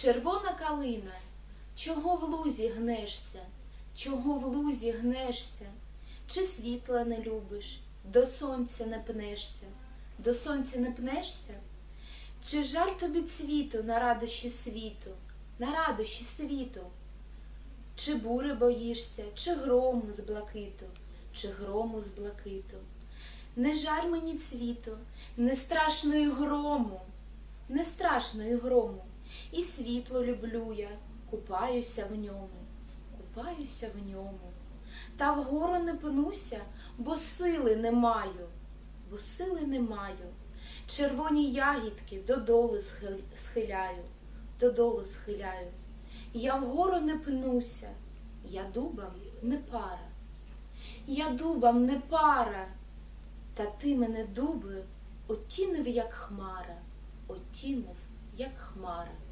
Червона калина, чого в лузі гнешся, чого в лузі гнешся, чи світла не любиш, до сонця не пнешся, до сонця не пнешся? Чи жаль тобі цвіту на радощі світу, на радощі світу? Чи бури боїшся, чи грому з блакиту, чи грому з блакиту? Не жаль мені цвіту, не страшно й грому, не страшно й грому, і світло люблю я, купаюся в ньому, купаюся в ньому. Та вгору не пнуся, бо сили не маю, бо сили не маю. Червоні ягідки додолу схиляю, додолу схиляю. Я вгору не пнуся, я дубам не пара. Я дубам не пара, та ти мене дуби отінив, як хмара, отінив, як хмара.